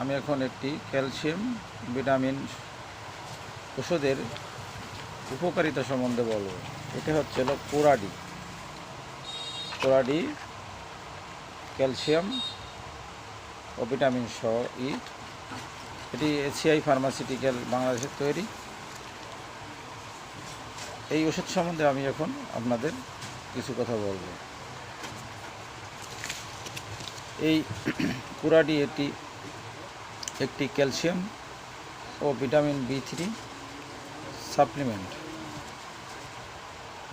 আমি এখন একটি ক্যালসিয়াম, ভিটামিন ওষুধের উপকারিতা সম্বন্ধে বলব। এটা হচ্ছে হলো কোরাডি। কোরাডি, ক্যালসিয়াম ও ভিটামিন স, ই। এটি এসিআই ফার্মাসিউটিক্যাল বাংলাদেশের তৈরি। এই ওষুধ সম্বন্ধে আমি এখন আপনাদের কিছু কথা বলব। এই কুরাডি এটি একটি ক্যালসিয়াম ও ভিটামিন বি থ্রি সাপ্লিমেন্ট,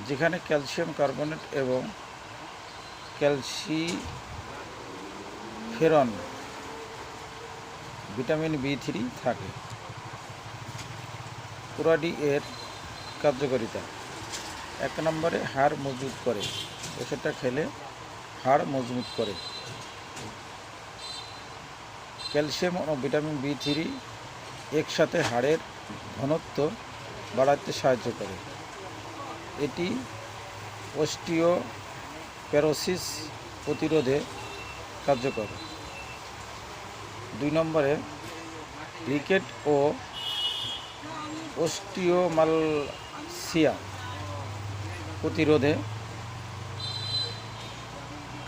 যেখানে ক্যালসিয়াম কার্বনেট এবং ক্যালসিফেরন ভিটামিন বি থ্রি থাকে। কুরাডি এর কার্যকারিতা, এক নম্বরে হাড় মজবুত করে ওষুধটা খেলে হাড় মজবুত করে। ক্যালসিয়াম ও ভিটামিন বি থ্রি একসাথে হাড়ের ঘনত্ব বাড়াতে সাহায্য করে। এটি অস্টিও প্যারোসিস প্রতিরোধে কার্যকর। দুই নম্বরে রিকেট ও অস্টিওমালসিয়া প্রতিরোধে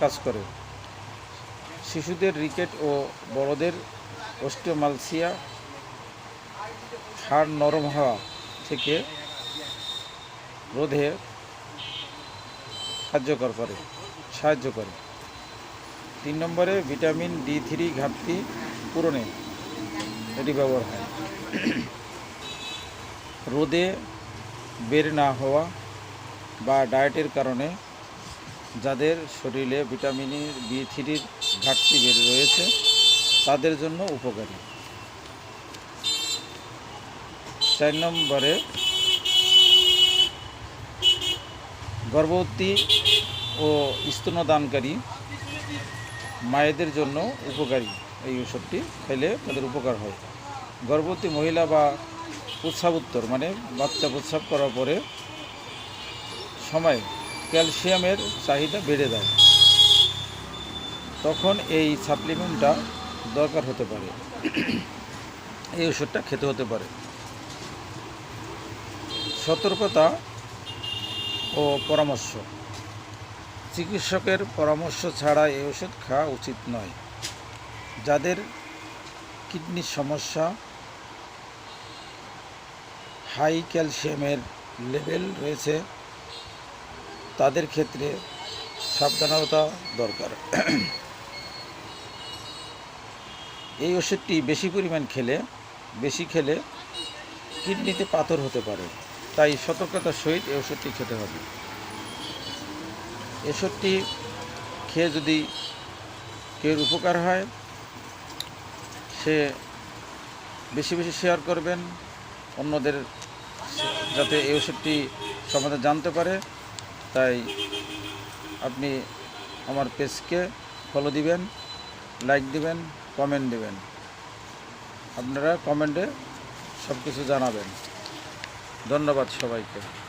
কাজ করে। শিশুদের রিকেট ও বড়দের অস্টিওমালসিয়া হাড় নরম হওয়া থেকে রোধে কার্যকর করে, সাহায্য করে। তিন নম্বরে ভিটামিন ডি থ্রি ঘাটতি পূরণে এটি ব্যবহার হয়। রোদে বের না হওয়া বা ডায়েটের কারণে যাদের শরীরে ভিটামিন বি থ্রির ঘাটতি রয়েছে, তাদের জন্য উপকারী। চার নম্বরে, গর্ভবতী ও স্তনদানকারী মায়েদের জন্য উপকারী এই ওষুধটি খেলে তাদের উপকার হয়। গর্ভবতী মহিলা বা প্রস্রাবোত্তর মানে বাচ্চা প্রস্রাব করার পরে সময় ক্যালসিয়ামের চাহিদা বেড়ে যায়। তখন এই সাপ্লিমেন্টটা দরকার হতে পারে। এই ওষুধটা খেতে হতে পারে। সতর্কতা ও পরামর্শ। চিকিৎসকের পরামর্শ ছাড়া এই ওষুধ খাওয়া উচিত নয়। যাদের কিডনির সমস্যা, হাই ক্যালসিয়ামের লেভেল রয়েছে তাদের ক্ষেত্রে সাবধানতা দরকার। এই ওষুধটি বেশি পরিমাণ খেলে, বেশি খেলে কিডনিতে পাথর হতে পারে। তাই সতর্কতার সহিত এই ওষুধটি খেতে হবে। এই ওষুধটি খেয়ে যদি কেউ উপকার হয়, সে বেশি বেশি শেয়ার করবেন। অন্যদের যাতে এই ওষুধটি সম্বন্ধে জানতে পারে। তাই আপনি আমার পেজকে ফলো দিবেন লাইক দিবেন কমেন্ট দিবেন। আপনারা কমেন্টে সব কিছু জানাবেন। ধন্যবাদ সবাইকে।